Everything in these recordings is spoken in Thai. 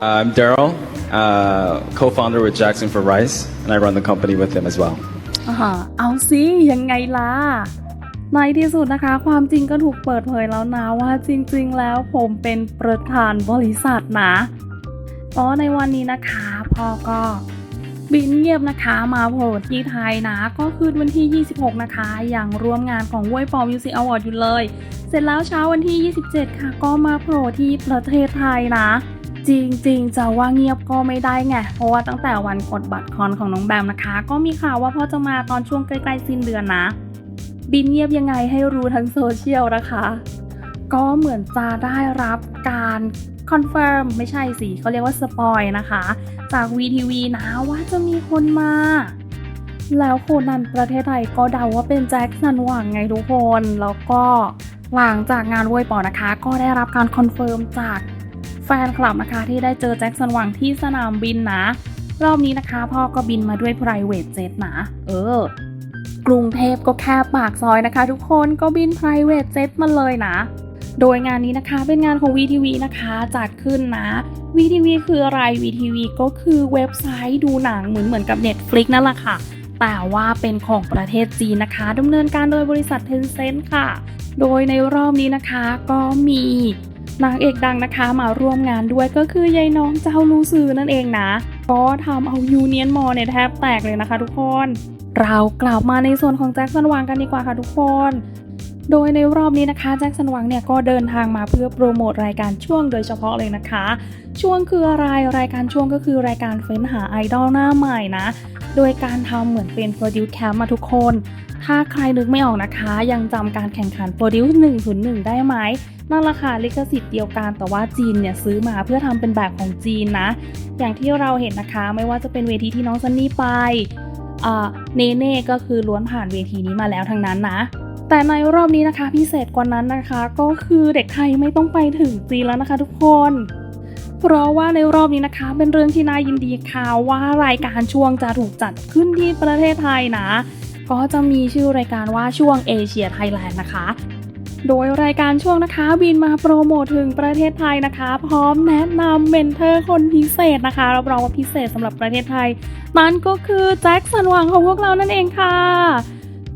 I'm Daryl, uh, co-founder with Jackson for Rice, and I run the company with him as well. อ่าฮะเอาสิยังไงล่ะในที่สุดนะคะ ความจริงก็ถูกเปิดเผยแล้วนะว่าจริงๆ แล้วผมเป็นประธานบริษัทนะก็ในวันนี้นะคะพ่อก็บินเงียบนะคะมาโผล่ที่ไทยนะ ก็คือวันที่ 26 นะคะ อย่างร่วมงานของว้ยปอมิวสิกอวอร์ดอยู่เลย เสร็จแล้วเช้าวันที่ 27 ค่ะ ก็มาโผล่ที่ประเทศไทยนะ จริงๆ จะว่าเงียบก็ไม่ได้ไง เพราะว่าตั้งแต่วันกดบัตรคอนของน้องแบมนะคะ ก็มีข่าวว่าพ่อจะมาตอนช่วงใกล้ๆสิ้นเดือนนะ บินเงียบยังไงให้รู้ทั้งโซเชียลนะคะ ก็เหมือนจะได้รับการคอนเฟิร์มไม่ใช่สิเขาเรียกว่าสปอยนะคะ จาก VTV นะว่าจะมีคนมา แล้วคนนั้นประเทศไทยก็เดาว่าเป็นแจ็คสันหวังไงทุกคน แล้วก็หลังจากงานเวยปอนะคะ ก็ได้รับการคอนเฟิร์มจาก แฟนคลับนะคะที่ได้เจอแจ็คสันหวังที่สนามบินนะ รอบนี้นะคะ พ่อก็บินมาด้วย private jet นะ เออ กรุงเทพก็แค่ปากซอยนะคะ ทุกคนก็บิน private jet มาเลยนะ โดยงานนี้นะคะเป็นงานของ VTV นะคะจัดขึ้นนะ VTV คืออะไร VTV ก็คือเว็บไซต์ดูหนังเหมือนเหมือนกับ Netflix นั่นแหละค่ะแต่ว่าเป็นของประเทศจีนนะคะดำเนินการโดยบริษัท Tencent ค่ะ โดยในรอบนี้นะคะก็มี นางเอกดังนะคะมาร่วมงานด้วยก็คือยายน้องเจ้าลูซือนั่นเองนะ ก็ทำเอายูเนียนมอเนี่ยแทบแตกเลยนะคะทุกคน เรากลับมาในส่วนของแจ็คสันหวังกันดีกว่าค่ะทุกคน โดยในรอบนี้นะคะแจ็คสันหวังเนี่ยก็เดินทางมาเพื่อโปรโมทรายการช่วงโดยเฉพาะเลยนะคะ ช่วงคืออะไรรายการช่วงก็คือรายการเฟ้นหาไอดอลหน้าใหม่นะ โดยการทำเหมือนเป็นโปรดิวแคมมาทุกคน ถ้าใครนึกไม่ออกนะคะ ยังจำการแข่งขันโปรดิว101 ได้ไหมนั่นราคาลิขสิทธิ์เดียวกันแต่ว่าจีนเนี่ยซื้อมาเพื่อทำเป็นแบบของจีนนะ อย่างที่เราเห็นนะคะไม่ว่าจะเป็นเวทีที่น้องซันนี่ไปเนเน่ก็คือล้วนผ่านเวทีนี้มาแล้วทั้งนั้นนะ แต่ในรอบนี้นะคะพิเศษกว่านั้นนะคะ ก็คือเด็กไทยไม่ต้องไปถึงจีนแล้วนะคะ ทุกคน เพราะว่าในรอบนี้นะคะ เป็นเรื่องที่น่ายินดีค่ะว่ารายการช่วงจะถูกจัดขึ้นที่ประเทศไทยนะ ก็จะมีชื่อรายการว่าช่วงเอเชียไทยแลนด์นะคะโดยรายการช่วงนะคะบินมาโปรโมทถึงประเทศไทยนะคะ พร้อมแนะนำเมนเทอร์คนพิเศษนะคะรับรองว่าพิเศษสำหรับประเทศไทย นั่นก็คือแจ็คสันหวังของพวกเรานั่นเองค่ะ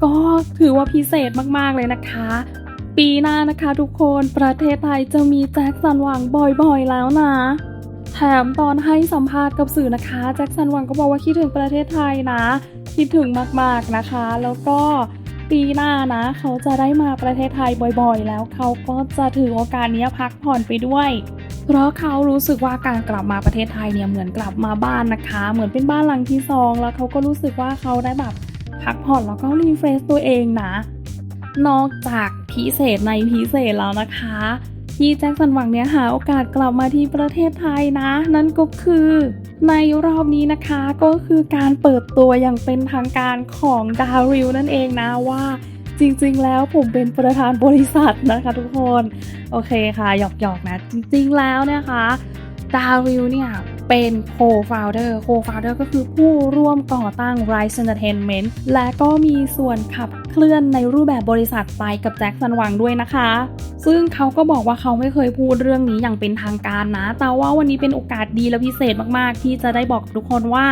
ก็ถือว่าพิเศษมากๆเลยนะคะ ปีหน้านะคะทุกคนประเทศไทยจะมีแจ็คสันหวังบ่อยๆแล้วนะแถมตอนให้สัมภาษณ์กับสื่อนะคะแจ็คสันหวังก็บอกว่าคิดถึงประเทศไทยนะ คิดถึงมากๆนะคะ แล้วก็ปีหน้านะ เขาจะได้มาประเทศไทยบ่อยๆ แล้วเขาก็จะถือโอกาสนี้พักผ่อนไปด้วย เพราะเขารู้สึกว่าการกลับมาประเทศไทยเนี่ยเหมือนกลับมาบ้านนะคะ เหมือนเป็นบ้านหลังที่สองแล้วเขาก็รู้สึกว่าเขาได้แบบ พักผ่อนแล้วก็รีเฟรชตัวเองนะ นอกจากพิเศษในพิเศษแล้วนะคะที่แจ็คสันหวังเนี่ยหาโอกาสกลับมาที่ประเทศไทยนะ นั่นก็คือในรอบนี้นะคะก็คือการเปิดตัวอย่างเป็นทางการของดาริวนั่นเองนะว่าจริงๆ แล้วผมเป็นประธานบริษัทนะคะทุกคน โอเคค่ะ หยอกๆนะ จริงๆ แล้วเนี่ยค่ะดาริวเนี่ย เป็นโคฟาวเดอร์โคฟาวเดอร์ก็คือผู้ร่วมก่อตั้ง Rise Entertainment และก็มีส่วนขับเคลื่อนในรูปแบบบริษัทไปกับแจ็คสันหวังด้วยนะคะ ซึ่งเขาก็บอกว่าเขาไม่เคยพูดเรื่องนี้อย่างเป็นทางการนะ แต่ว่าวันนี้เป็นโอกาสดีและพิเศษมากๆ ที่จะได้บอกทุกคนว่า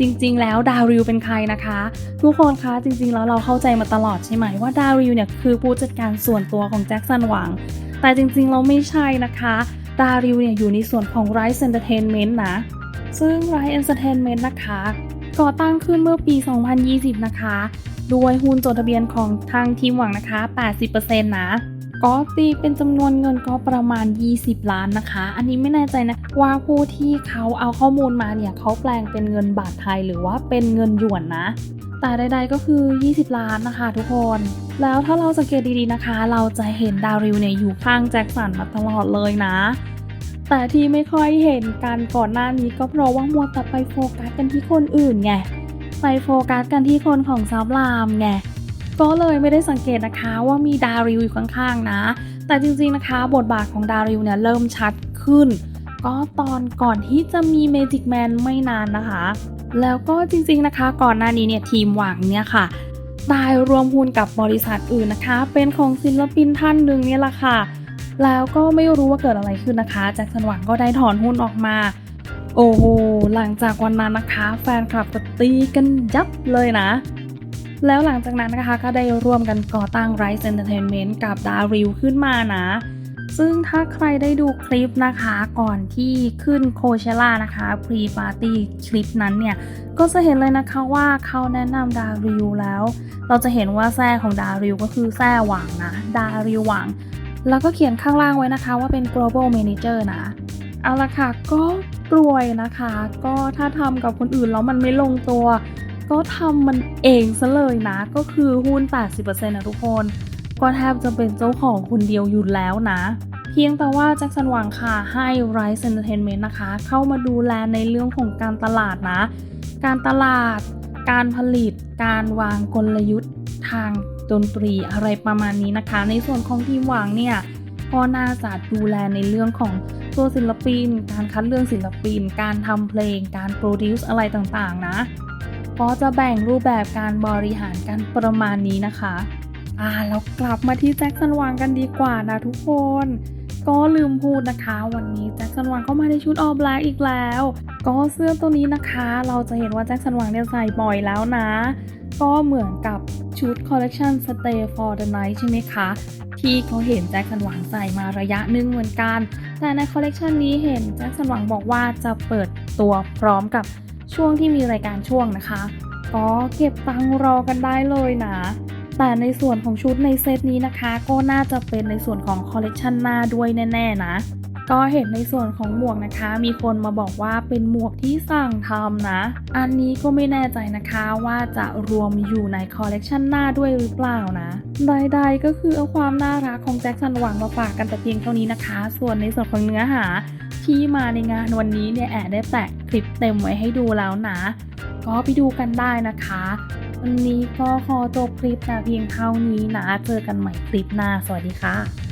จริงๆ แล้วดาริวเป็นใครนะคะ ทุกคนคะจริงๆ แล้วเราเข้าใจมาตลอดใช่ไหมว่าดาริวเนี่ยคือผู้จัดการส่วนตัวของแจ็คสันหวัง แต่จริงๆ เราไม่ใช่นะคะ ดาริวเนี่ยอยู่ในส่วนของ Rise Entertainment นะ ซึ่ง Rise Entertainment นะคะ ก่อตั้งขึ้นเมื่อปี 2020 นะคะด้วยหุ้นจดทะเบียนของทางทีมหวังนะคะ 80%นะ ก็ตีเป็นจำนวนเงินก็ประมาณ 20 ล้านนะคะ อันนี้ไม่แน่ใจนะว่าผู้ที่เขาเอาข้อมูลมาเนี่ยเขาแปลงเป็นเงินบาทไทยหรือว่าเป็นเงินหยวนนะ แต่ใดๆก็คือ 20 ล้านนะคะทุกคน แล้วถ้าเราสังเกตดีๆนะคะ เราจะเห็นดาริวเนี่ยอยู่ข้างแจ็คสันมาตลอดเลยนะ แต่ที่ไม่ค่อยเห็นกันก่อนหน้านี้ก็เพราะว่ามัวแต่ไปโฟกัสกันที่คนอื่นไง ไปโฟกัสกันที่คนของซับรามไง ก็เลยไม่ได้สังเกตนะคะว่ามีดาริวอยู่ข้างๆนะ แต่จริงๆนะคะ บทบาทของดาริวเนี่ยเริ่มชัดขึ้น ก็ตอนก่อนที่จะมีเมจิกแมนไม่นานนะคะ แล้วก็จริงๆนะคะ ก่อนหน้านี้เนี่ยทีมหวังเนี่ยค่ะได้รวมหุ้นกับบริษัทอื่นนะคะ เป็นของศิลปินท่านหนึ่งเนี่ยแหละค่ะ แล้วก็ไม่รู้ว่าเกิดอะไรขึ้นนะคะแจ็คสันหวังก็ได้ถอนหุ้นออกมา โอ้โหหลังจากวันนั้นนะคะ แฟนคลับก็ตีกันยับเลยนะ แล้วหลังจากนั้นนะคะก็ได้ร่วมกันก่อตั้ง Rise Entertainment กับดาริวขึ้นมานะ ซึ่งถ้าใครได้ดูคลิปนะคะก่อนที่ขึ้นโคเชล่านะคะ Pre Party คลิปนั้นเนี่ย ก็จะเห็นเลยนะคะว่าเขาแนะนำดาริวแล้ว เราจะเห็นว่าแท้ของดาริวก็คือแท้หวังนะ ดาริวหวัง แล้วก็เขียนข้างล่างไว้นะคะว่าเป็น global manager นะเอาละค่ะก็รวยนะคะ ก็ถ้าทำกับคนอื่นแล้วมันไม่ลงตัว ก็ทำมันเองซะเลยนะ ก็คือหุ้น 80%นะทุกคน ก็แทบจะเป็นเจ้าของคนเดียวอยู่แล้วนะ พียงแต่ว่าแจ็คสันหวังค่ะให้ Rise Entertainment นะคะ เข้ามาดูแลในเรื่องของการตลาดนะ การตลาด การผลิต การวางกลยุทธ์ทางดนตรีอะไรประมาณนี้นะคะ ในส่วนของทีมหวังเนี่ยก็น่าจะดูแลในเรื่องของตัวศิลปิน การคัดเลือกศิลปิน การทำเพลง การโปรดิวซ์อะไรต่างๆนะ ก็จะแบ่งรูปแบบการบริหารกันประมาณนี้นะคะ อ่าแล้วกลับมาที่แจ็คสันหวังกันดีกว่านะทุกคน ก็ลืมพูดนะคะ วันนี้แจ็คสันหวังก็มาในชุดออ l แบล็กอีกแล้ว ก็เสื้อตัวนี้นะคะ เราจะเห็นว่าแจ็คสันหวังเนี่ยใส่บ่อยแล้วนะ ก็เหมือนกับชุดคอลเล t ชัน Stay for the Night ใช่ไหมคะ ที่เขาเห็นแจ็คสันหวังใส่มาระยะหนึ่งเหมือนกัน แต่ในคอลเลกชันนี้เห็นแจ็คสันหวังบอกว่าจะเปิดตัวพร้อมกับช่วงที่มีรายการช่วงนะคะ ก็เก็บตังค์รอกันได้เลยนะ แต่ในส่วนของชุดในเซตนี้นะคะ ก็น่าจะเป็นในส่วนของคอลเลกชันหน้าด้วยแน่ ๆ นะ ก็เห็นในส่วนของหมวกนะคะ มีคนมาบอกว่าเป็นหมวกที่สั่งทำนะ อันนี้ก็ไม่แน่ใจนะคะว่าจะรวมอยู่ในคอลเลกชันหน้าด้วยหรือเปล่านะ ใดๆก็คือเอาความน่ารักของแจ็คสันหวังมาฝากกันแต่เพียงเท่านี้นะคะ ส่วนในส่วนของเนื้อหาที่มาในงานวันนี้เนี่ยแอบได้แปะคลิปเต็มไว้ให้ดูแล้วนะ ก็ไปดูกันได้นะคะ วันนี้ก็ขอจบคลิปแต่เพียงเท่านี้นะ เจอกันใหม่คลิปหน้า สวัสดีค่ะ